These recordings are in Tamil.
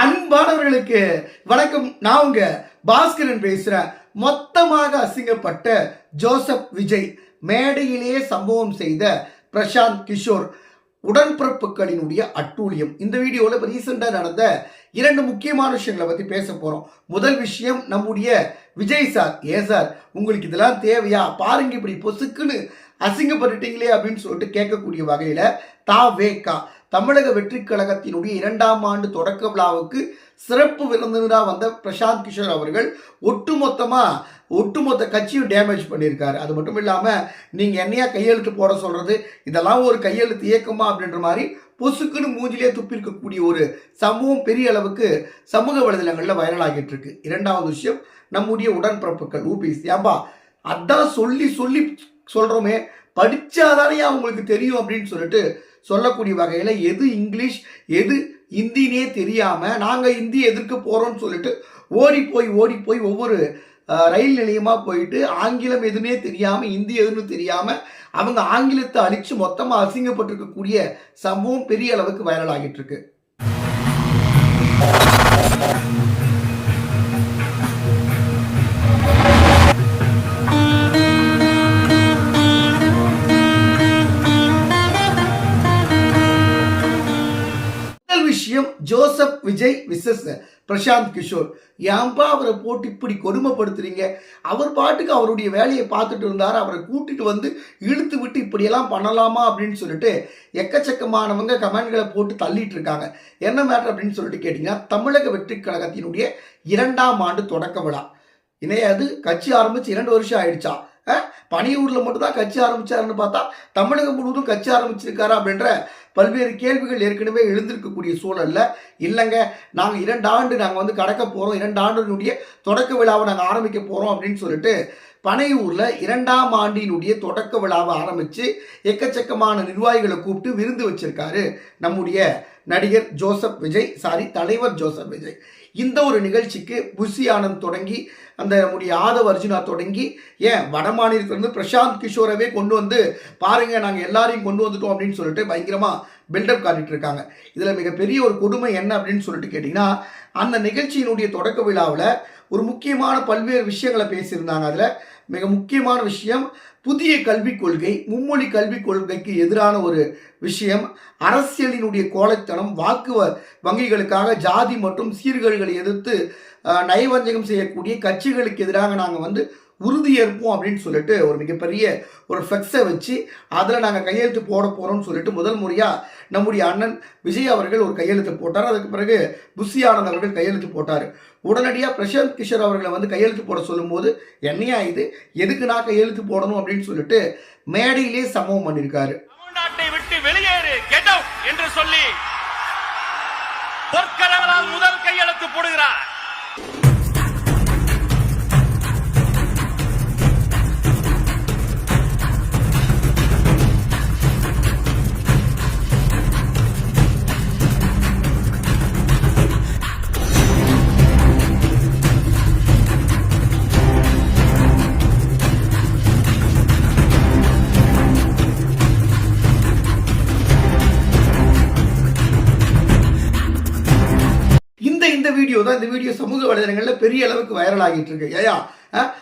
அன்பானவர்களுக்கு வணக்கம். நான் உங்க பாஸ்கரன் பேசுறேன் மொத்தமாக அசிங்கப்பட்ட ஜோசப் விஜய் மேடையிலேயே சம்பவம் செய்த பிரசாந்த் கிஷோர் உடன்பிறப்புகளினுடைய அட்டூழியம். இந்த வீடியோவில் இப்போ ரீசெண்டாக நடந்த இரண்டு முக்கியமான விஷயங்களை பற்றி பேச போகிறோம் முதல் விஷயம் நம்முடைய விஜய் சார். ஏ சார்? உங்களுக்கு இதெல்லாம் தேவையா? பாருங்க இப்படி பொசுக்குன்னு அசிங்கப்பட்டுட்டீங்களே அப்படின்னு சொல்லிட்டு கேட்கக்கூடிய வகையில் தா வேகா தமிழக வெற்றி கழகத்தினுடைய இரண்டாம் ஆண்டு தொடக்க விழாவுக்கு சிறப்பு விருந்தினராக வந்த பிரசாந்த் கிஷோர் அவர்கள் ஒட்டுமொத்தமாக ஒட்டுமொத்த கட்சியும் டேமேஜ் பண்ணியிருக்காரு. அது மட்டும் இல்லாமல் நீங்கள் என்னையா கையெழுத்து போட சொல்கிறது இதெல்லாம் ஒரு கையெழுத்து இயக்கமா அப்படின்ற மாதிரி பொசுக்குன்னு மூஞ்சிலே துப்பிருக்கக்கூடிய ஒரு சமூகம் பெரிய அளவுக்கு சமூக வலைதளங்களில் வைரல் ஆகிட்டு இருக்கு. இரண்டாவது விஷயம் நம்முடைய உடன்பிறப்புகள் ஊபிஸ் ஏம்பா அதான் சொல்லி சொல்லி சொல்கிறோமே படித்தாதானே அவங்களுக்கு தெரியும் அப்படின்னு சொல்லிட்டு சொல்லக்கூடிய வகையில் எது இங்கிலீஷ் எது ஹிந்தினே தெரியாமல் நாங்கள் ஹிந்தி எதிர்க்க போகிறோம்னு சொல்லிட்டு ஓடி போய் ஓடி போய் ஒவ்வொரு ரயில் நிலையமாக போயிட்டு ஆங்கிலம் எதுனே தெரியாமல் ஹிந்தி எதுன்னு தெரியாமல் அவங்க ஆங்கிலத்தை அழித்து மொத்தமாக அசிங்கப்பட்டிருக்கக்கூடிய சம்பவம் பெரிய அளவுக்கு வைரல் ஆகிட்டு இருக்கு. விஷயம் ஜோசப் விஜய் விசஸ் பிரசாந்த் கிஷோர். ஏன்பா அவரை போட்டு இப்படி கொடுமைப்படுத்துறீங்க? அவர் பாட்டுக்கு அவருடைய வேலையை பார்த்துட்டு இருந்தார். அவரை கூட்டிட்டு வந்து இழுத்து விட்டு இப்படியெல்லாம் பண்ணலாமா அப்படின்னு சொல்லிட்டு எக்கச்சக்கமானவங்க கமெண்ட்களை போட்டு தள்ளிட்டு இருக்காங்க. என்ன மேட்ரு அப்படின்னு சொல்லிட்டு கேட்டிங்கன்னா தமிழக வெற்றி கழகத்தினுடைய இரண்டாம் ஆண்டு தொடக்க விழா. இணையாது கட்சி ஆரம்பிச்சு இரண்டு வருஷம் ஆயிடுச்சா? பனியூர்ல மட்டும்தான் கட்சி ஆரம்பித்தாருன்னு பார்த்தா தமிழகம் முழுவதும் கட்சி ஆரம்பிச்சிருக்காரா அப்படின்ற பல்வேறு கேள்விகள் ஏற்கனவே எழுந்திருக்கக்கூடிய சூழலில் இல்லைங்க. நாங்கள் இரண்டு ஆண்டு நாங்கள் வந்து கடக்க போகிறோம் இரண்டு ஆண்டினுடைய தொடக்க விழாவை நாங்கள் ஆரம்பிக்க போகிறோம் அப்படின்னு சொல்லிட்டு பனையூரில் இரண்டாம் ஆண்டினுடைய தொடக்க விழாவை ஆரம்பித்து எக்கச்சக்கமான நிர்வாகிகளை கூப்பிட்டு விருந்து வச்சிருக்காரு நம்முடைய நடிகர் ஜோசப் விஜய் சாரி தலைவர் ஜோசப் விஜய். இந்த ஒரு நிகழ்ச்சிக்கு புஷி ஆனந்த் தொடங்கி அந்த நம்முடைய ஆதவ் அர்ஜுனா தொடங்கி ஏன் வட மாநிலத்திலிருந்து பிரசாந்த் கிஷோரவே கொண்டு வந்து பாருங்கள் நாங்கள் எல்லாரையும் கொண்டு வந்துட்டோம் அப்படின்னு சொல்லிட்டு பயங்கரமாக பில்டப் காட்டிட்டு இருக்காங்க. இதில் மிகப்பெரிய ஒரு கொடுமை என்ன அப்படின்னு சொல்லிட்டு கேட்டிங்கன்னா அந்த நிகழ்ச்சியினுடைய தொடக்க விழாவில் ஒரு முக்கியமான பல்வேறு விஷயங்களை பேசியிருந்தாங்க. அதில் மிக முக்கியமான விஷயம் புதிய கல்விக் கொள்கை மும்மொழி கல்விக் கொள்கைக்கு எதிரான ஒரு விஷயம் அரசியலினுடைய கோலைத்தனம் வாக்கு வ- வங்கிகளுக்காக ஜாதி மற்றும் சீர்கேடுகளை எதிர்த்து நயவஞ்சகம் செய்யக்கூடிய கட்சிகளுக்கு எதிராக நாங்கள் வந்து உறுதியேற்போம் அப்படின்னு சொல்லிட்டு ஒரு மிகப்பெரிய ஒரு ஃப்ளெக்ஸை வச்சு அதில் நாங்கள் கையெழுத்து போட போகிறோம்னு சொல்லிட்டு முதல் முறையாக நம்முடைய அண்ணன் விஜய் அவர்கள் ஒரு கையெழுத்து போட்டார். அதுக்கு பிறகு புஷி ஆனந்த் அவர்கள் கையெழுத்து போட்டார். உடனடியாக பிரசாந்த் கிஷோர் அவர்களை வந்து கையெழுத்து போட சொல்லும்போது என்னையா இது? எதுக்கு நான் கையெழுத்து போடணும் அப்படின்னு சொல்லிட்டு மேடையிலே சம்பவம் பண்ணியிருக்காரு விட்டு வெளியேறு என்று சொல்லி முதல் கையெழுத்து போடுகிறார். வீடியோ தான் இந்த வீடியோ சமூக வலைதளங்களில் பெரிய அளவுக்கு வைரல் ஆகிட்டு இருக்கு. ஏயா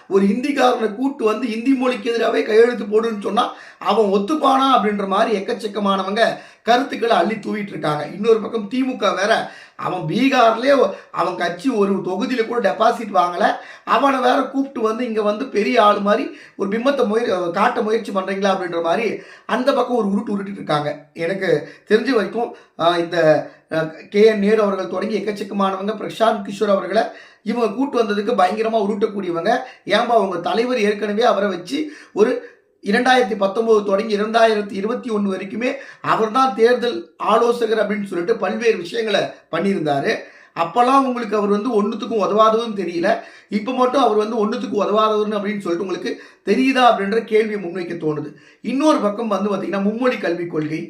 ஒரு ஹிந்திக்காரனை கூட்டு வந்து ஹிந்தி மொழிக்கு எதிராகவே கையெழுத்து போடுன்னு சொன்னால் அவன் ஒத்துப்பானா அப்படின்ற மாதிரி எக்கச்சக்கமானவங்க கருத்துக்களை அள்ளி தூவிட்டு இருக்காங்க. இன்னொரு பக்கம் திமுக வேற அவன் பீகார்லேயே அவன் கட்சி ஒரு தொகுதியில் கூட டெபாசிட் வாங்கலை. அவனை வேற கூப்பிட்டு வந்து இங்கே வந்து பெரிய ஆள் மாதிரி ஒரு பிம்பத்தை முயற் காட்ட முயற்சி பண்ணுறீங்களா அப்படின்ற மாதிரி அந்த பக்கம் ஒரு உருட்டு உருட்டிட்டு இருக்காங்க. எனக்கு தெரிஞ்ச வரைக்கும் இந்த கே. என். நேரு அவர்கள் தொடங்கி எக்கச்சக்கமானவங்க பிரசாந்த் கிஷோர் அவர்களை இவங்க கூட்டு வந்ததுக்கு பயங்கரமாக உருட்டக்கூடியவங்க. ஏன்பா அவங்க தலைவர் ஏற்கனவே அவரை வச்சு ஒரு இரண்டாயிரத்தி பத்தொம்போது தொடங்கி இரண்டாயிரத்தி இருபத்தி ஒன்று வரைக்குமே அவர் தான் தேர்தல் ஆலோசகர் அப்படின்னு சொல்லிட்டு பல்வேறு விஷயங்களை பண்ணியிருந்தாரு. அப்போல்லாம் உங்களுக்கு அவர் வந்து ஒன்றுத்துக்கும் உதவாததுன்னு தெரியல. இப்போ மட்டும் அவர் வந்து ஒன்றுத்துக்கும் உதவாதவர்னு அப்படின்னு சொல்லிட்டு உங்களுக்கு தெரியுதா அப்படின்ற கேள்வியை முன்வைக்க தோணுது. இன்னொரு பக்கம் வந்து பார்த்தீங்கன்னா மும்மொழி கல்விக் கொள்கை.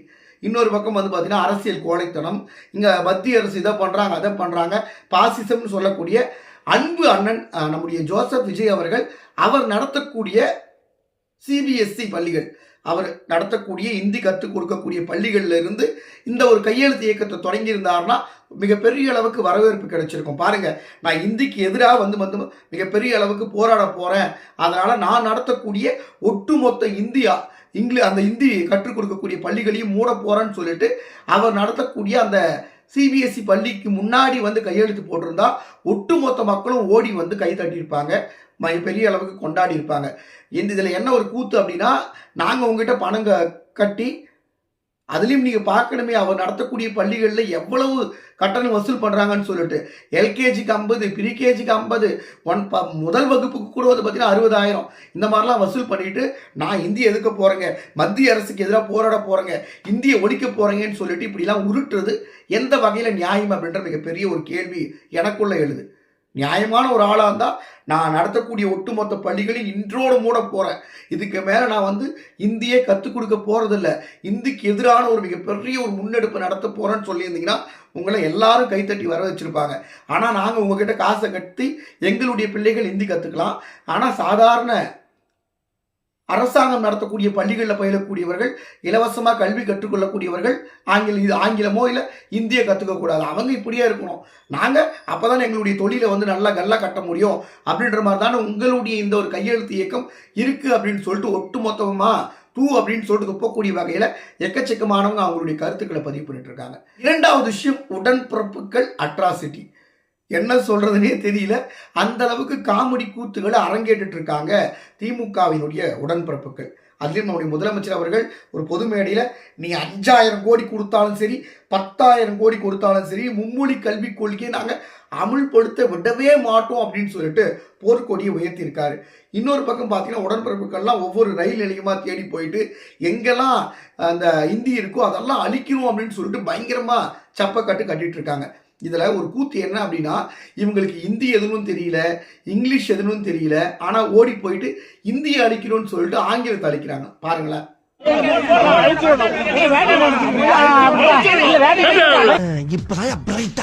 இன்னொரு பக்கம் வந்து பார்த்தீங்கன்னா அரசியல் கோழைத்தனம். இங்கே மத்திய அரசு இதை பண்ணுறாங்க அதை பண்ணுறாங்க பாசிசம்னு சொல்லக்கூடிய அன்பு அண்ணன் நம்முடைய ஜோசப் விஜய் அவர்கள் அவர் நடத்தக்கூடிய சிபிஎஸ்சி பள்ளிகள் அவர் நடத்தக்கூடிய இந்தி கற்றுக் கொடுக்கக்கூடிய பள்ளிகளில் இருந்து இந்த ஒரு கையெழுத்து இயக்கத்தை தொடங்கியிருந்தார்னா மிகப்பெரிய அளவுக்கு வரவேற்பு கிடைச்சிருக்கும். பாருங்கள் நான் இந்திக்கு எதிராக வந்து வந்து மிகப்பெரிய அளவுக்கு போராட போகிறேன் அதனால் நான் நடத்தக்கூடிய ஒட்டுமொத்த இந்தியா இங்கிலீஷ் அந்த இந்தி கற்றுக் கொடுக்கக்கூடிய பள்ளிகளையும் மூட போகிறேன்னு சொல்லிட்டு அவர் நடத்தக்கூடிய அந்த சிபிஎஸ்சி பள்ளிக்கு முன்னாடி வந்து கையெழுத்து போட்டிருந்தா ஒட்டுமொத்த மக்களும் ஓடி வந்து கை தட்டியிருப்பாங்க. ம- பெரிய அளவுக்கு கொண்டாடி இருப்பாங்க இந்த இதில் என்ன ஒரு கூத்து அப்படின்னா நாங்கள் உங்ககிட்ட பணம் கட்டி அதுலேயும் நீங்கள் பார்க்கணுமே அவர் நடத்தக்கூடிய பள்ளிகளில் எவ்வளவு கட்டணம் வசூல் பண்ணுறாங்கன்னு சொல்லிட்டு. எல்கேஜிக்கு ஐம்பது ப்ரீகேஜிக்கு ஐம்பது ஒன் ப முதல் வகுப்புக்கு கூட வந்து பார்த்தீங்கன்னா அறுபதாயிரம். இந்த மாதிரிலாம் வசூல் பண்ணிட்டு நான் இந்திய எதுக்க போகிறேங்க மத்திய அரசுக்கு எதிராக போராட போகிறேங்க இந்தியை ஒழிக்க போகிறேங்கன்னு சொல்லிட்டு இப்படிலாம் உருட்டுறது எந்த வகையில் நியாயம் அப்படின்ற மிகப்பெரிய ஒரு கேள்வி எனக்குள்ளே எழுது. நியாயமான ஒரு ஆளாக இருந்தால் நான் நடத்தக்கூடிய ஒட்டுமொத்த பள்ளிகளையும் இன்றோடு மூட போகிறேன் இதுக்கு மேலே நான் வந்து இந்தியை கற்றுக் கொடுக்க போகிறதில்ல இந்திக்கு எதிரான ஒரு மிகப்பெரிய ஒரு முன்னெடுப்பு நடத்த போகிறேன்னு சொல்லியிருந்தீங்கன்னா உங்களை எல்லாரும் கைத்தட்டி வர வச்சுருப்பாங்க. ஆனால் நாங்கள் உங்ககிட்ட காசை கட்டி எங்களுடைய பிள்ளைகள் இந்தி கற்றுக்கலாம் ஆனால் சாதாரண அரசாங்கம் நடத்தக்கூடிய பள்ளிகளில் பயிலக்கூடியவர்கள் இலவசமாக கல்வி கற்றுக்கொள்ளக்கூடியவர்கள் ஆங்கில இது ஆங்கிலமோ இல்லை இந்தியை கற்றுக்கக்கூடாது அவங்க இப்படியே இருக்கணும். நாங்கள் அப்போ தான் எங்களுடைய தொழிலை வந்து நல்லா கல்லா கட்ட முடியும். அப்படின்ற மாதிரி தானே உங்களுடைய இந்த ஒரு கையெழுத்து இயக்கம் இருக்குது அப்படின்னு சொல்லிட்டு ஒட்டு மொத்தமாக டூ அப்படின்னு சொல்லிட்டு துப்பக்கூடிய வகையில் எக்கச்சக்கமானவங்க அவங்களுடைய கருத்துக்களை பதிவு பண்ணிட்டு இருக்காங்க. இரண்டாவது விஷயம் உடன்பிறப்புகள் அட்ராசிட்டி என்ன சொல்றதுனே தெரியல. அந்த அளவுக்கு காமெடி கூத்துகளை அரங்கேட்டு இருக்காங்க திமுகவினுடைய உடன்பிறப்புகள். அதுலேயும் நம்முடைய முதலமைச்சர் அவர்கள் ஒரு பொது மேடையில் நீ அஞ்சாயிரம் கோடி கொடுத்தாலும் சரி பத்தாயிரம் கோடி கொடுத்தாலும் சரி மும்மொழி கல்விக் கொள்கையை நாங்கள் அமுல்படுத்த விடவே மாட்டோம் அப்படின்னு சொல்லிட்டு போர்க்கொடியை உயர்த்தியிருக்காரு. இன்னொரு பக்கம் பார்த்தீங்கன்னா உடன்பிறப்புகள்லாம் ஒவ்வொரு ரயில் நிலையமாக தேடி போயிட்டு எங்கெல்லாம் அந்த இந்தி இருக்கோ அதெல்லாம் அழிக்கணும் அப்படின்னு சொல்லிட்டு பயங்கரமாக சப்பக்கட்டு கட்டிகிட்டு இருக்காங்க இதில் ஒரு கூத்து என்ன அப்படின்னா இவங்களுக்கு இந்தி எதுவும் தெரியல இங்கிலீஷ் எதுவும் தெரியல ஆனால் ஓடி போயிட்டு இந்தியை அழிக்கணும்னு சொல்லிட்டு ஆங்கிலத்தை அழிக்கிறாங்க. பாருங்களேன். இப்பதான் பிரைட்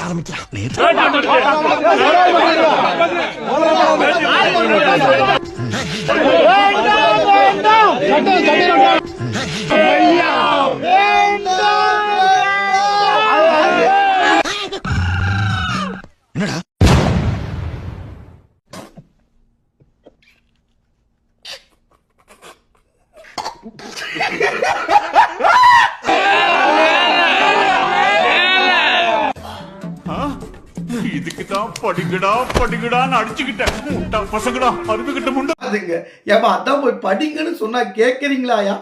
படிக்கடா தான் படிங்கடா அடிச்சுக்கிட்டேன் முட்டா பசங்கடா அருமைக்கிட்ட முண்டை. அதுங்க ஏமா அதான் போய் படிங்கன்னு சொன்னா கேட்குறீங்களாயா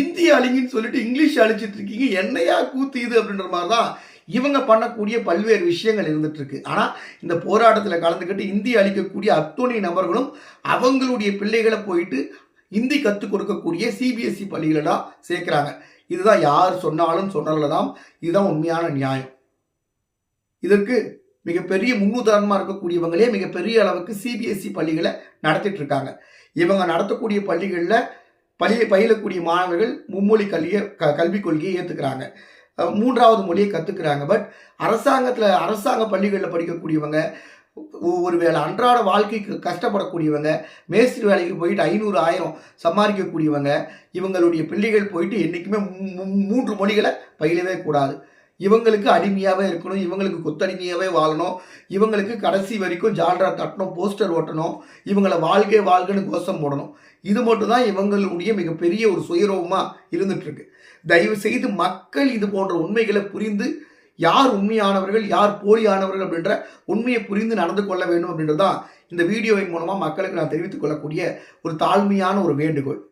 இந்தி அழிங்கன்னு சொல்லிட்டு இங்கிலீஷ் அழிச்சிட்டு இருக்கீங்க. என்னையா கூத்து இது அப்படின்ற மாதிரி தான் இவங்க பண்ணக்கூடிய பல்வேறு விஷயங்கள் இருந்துட்டு இருக்கு. ஆனால் இந்த போராட்டத்தில் கலந்துக்கிட்டு இந்தி அழிக்கக்கூடிய அத்துணை நபர்களும் அவங்களுடைய பிள்ளைகளை போயிட்டு இந்தி கற்றுக் கொடுக்கக்கூடிய சிபிஎஸ்சி பள்ளிகளை தான் சேர்க்குறாங்க. இதுதான் யார் சொன்னாலும் சொன்னதில் தான் இதுதான் உண்மையான நியாயம். இதற்கு மிகப்பெரிய முன்னுதாரணமாக இருக்கக்கூடியவங்களே மிகப்பெரிய அளவுக்கு சிபிஎஸ்சி பள்ளிகளை நடத்திட்டு இருக்காங்க இவங்க நடத்தக்கூடிய பள்ளிகளில் பள்ளி பயிலக்கூடிய மாணவர்கள் மும்மொழி கல்வியை க கல்விக் கொள்கையை ஏற்றுக்கிறாங்க மூன்றாவது மொழியை கற்றுக்குறாங்க பட் அரசாங்கத்தில் அரசாங்க பள்ளிகளில் படிக்கக்கூடியவங்க ஒருவேளை அன்றாட வாழ்க்கைக்கு கஷ்டப்படக்கூடியவங்க மேஸ்திரி வேலைக்கு போயிட்டு ஐநூறு ஆயிரம் சம்பாதிக்கக்கூடியவங்க இவங்களுடைய பிள்ளைகள் போயிட்டு என்றைக்குமே மூன்று மொழிகளை பயிலவே கூடாது. இவங்களுக்கு அடிமையாகவே இருக்கணும் இவங்களுக்கு கொத்தடிமையாகவே வாழணும் இவங்களுக்கு கடைசி வரைக்கும் ஜால்ரா தட்டணும் போஸ்டர் ஓட்டணும் இவங்களை வாழ்க்கை வாழ்கன்னு கோஷம் போடணும். இது மட்டும் தான் இவங்களுடைய மிகப்பெரிய ஒரு சுயரூபமாக இருந்துகிட்ருக்கு தயவு செய்து மக்கள் இது போன்ற உண்மைகளை புரிந்து யார் உண்மையானவர்கள் யார் போலியானவர்கள் அப்படின்ற உண்மையை புரிந்து நடந்து கொள்ள வேண்டும் அப்படின்றதான் இந்த வீடியோவின் மூலமாக மக்களுக்கு நான் தெரிவித்துக் கொள்ளக்கூடிய ஒரு தாழ்மையான ஒரு வேண்டுகோள்.